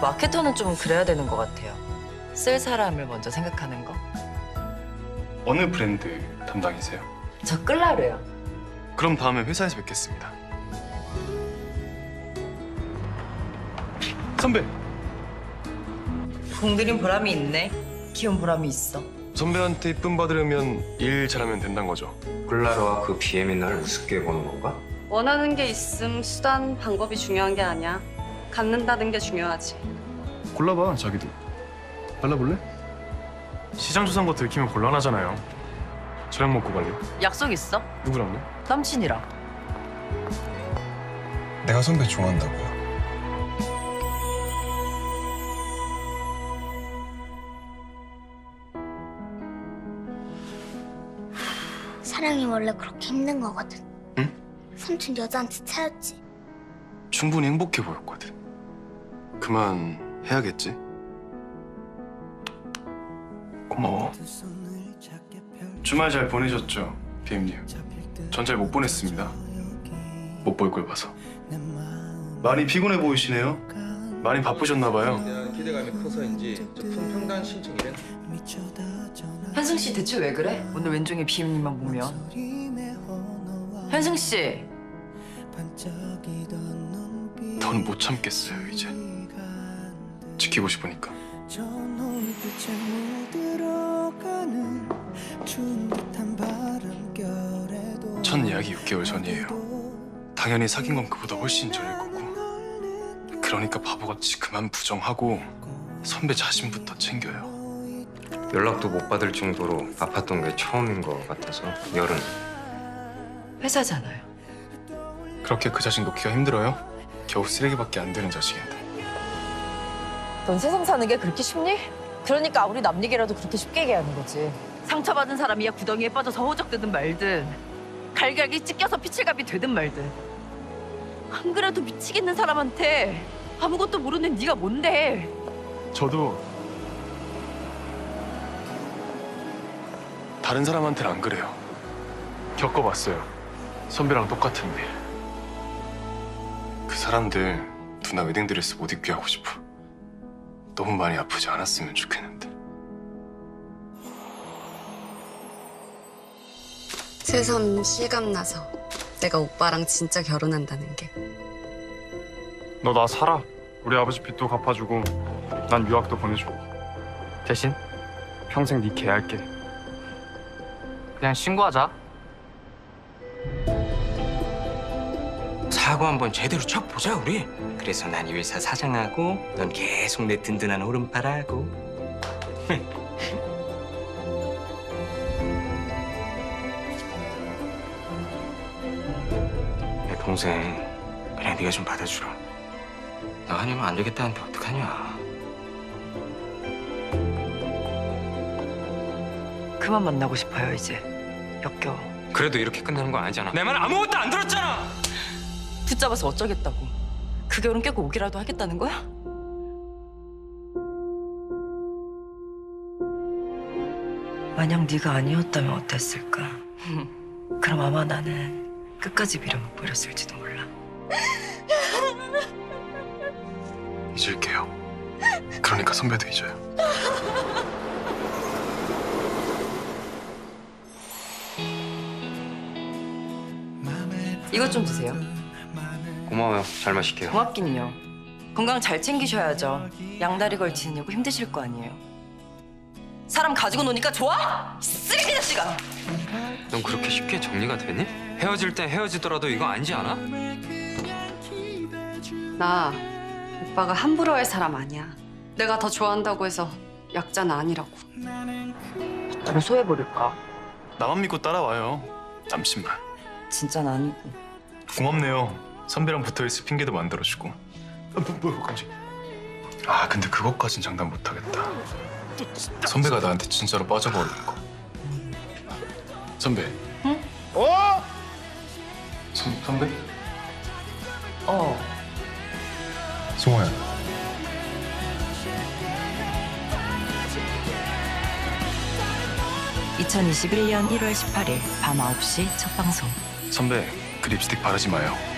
마케터는 좀 그래야 되는 것 같아요. 쓸 사람을 먼저 생각하는 거. 어느 브랜드 담당이세요? 저 끌라로요. 그럼 다음에 회사에서 뵙겠습니다. 선배, 공들인 보람이 있네. 키운 보람이 있어. 선배한테 이쁨 받으려면 일 잘하면 된다는 거죠. 콜라로와 그 BM이 날 우습게 보는 건가? 원하는 게 있음 수단 방법이 중요한 게 아니야. 갖는다는 게 중요하지. 골라봐, 자기도. 발라볼래? 시장 조사한 거 들키면 곤란하잖아요. 저녁 먹고 갈래요? 약속 있어? 누구랑요? 남친이랑. 내가 선배 좋아한다고요. 사랑이 원래 그렇게 힘든 거거든. 응? 삼촌 여자한테 차였지. 충분히 행복해 보였거든. 그만 해야겠지? 고마워. 주말 잘 보내셨죠, 비엠님? 전 잘 못 보냈습니다. 못 볼 걸 봐서. 많이 피곤해 보이시네요. 많이 바쁘셨나 봐요. 대한 기대감이 커서인지 저 품평단 신청 이벤트 현승 씨 대체 왜 그래? 오늘 왼종일 비엠님만 보면. 현승 씨. 더는 못 참겠어요, 이제. 지키고 싶으니까. 첫 예약이 6개월 전이에요. 당연히 사귄 건 그보다 훨씬 전일 거고. 그러니까 바보같이 그만 부정하고 선배 자신부터 챙겨요. 연락도 못 받을 정도로 아팠던 게 처음인 것 같아서 열은 회사잖아요. 그렇게 그 자식 놓기가 힘들어요? 겨우 쓰레기밖에 안 되는 자식인데. 넌 세상 사는 게 그렇게 쉽니? 그러니까 아무리 남 얘기라도 그렇게 쉽게 얘기하는 거지. 상처받은 사람이야 구덩이에 빠져서 허우적대든 말든 갈갈기 찢겨서 피칠갑이 되든 말든 안 그래도 미치겠는 사람한테 아무것도 모르는 네가 뭔데 저도 다른 사람한테는 안 그래요. 겪어봤어요. 선배랑 똑같은 일. 그 사람들 누나 웨딩 드레스 못 입게 하고 싶어. 너무 많이 아프지 않았으면 좋겠는데. 새삼 실감나서 내가 오빠랑 진짜 결혼한다는 게 너 나 살아. 우리 아버지 빚도 갚아주고 난 유학도 보내주고 대신 평생 네 개할게. 그냥 신고하자. 사고 한번 제대로 쳐보자 우리. 그래서 난 이 회사 사장하고 넌 계속 내 든든한 오른팔하고. 내 동생 그냥 네가 좀 받아주라. 너 아니면 안 되겠다는데 어떡하냐. 그만 만나고 싶어요 이제. 역겨워 그래도 이렇게 끝나는 거 아니잖아. 내 말 아무것도 안 들었잖아 붙잡아서 어쩌겠다고 그 결혼 깨고 오기라도 하겠다는 거야? 만약 네가 아니었다면 어땠을까 그럼 아마 나는 끝까지 밀어 못 버렸을지도 몰라 잊을게요. 그러니까 선배도 잊어요. 이것 좀 드세요 고마워요. 잘 마실게요. 고맙긴요 건강 잘 챙기셔야죠 양다리 걸치느냐고 힘드실 거 아니에요 사람 가지고 노니까 좋아? 쓰레기 자식아 넌 그렇게 쉽게 정리가 되니? 헤어질 때 헤어지더라도 이거 아니지 않아? 나 오빠가 함부로 할 사람 아니야. 내가 더 좋아한다고 해서 약자는 아니라고. 나를 소해버릴까? 나만 믿고 따라와요. 남친만. 진짠 아니고 고맙네요. 선배랑 붙어있을 핑계도 만들어주고. 아, 뭐, 뭐, 깜짝. 아, 근데 그것까진 장담 못하겠다. 선배가 나한테 진짜로 빠져버리는 거. 선배. 응? 어? 선, 선배? 어 송호야. (2021년 1월 18일) 밤 9시 첫 방송 선배, 그 립스틱 바르지 마요.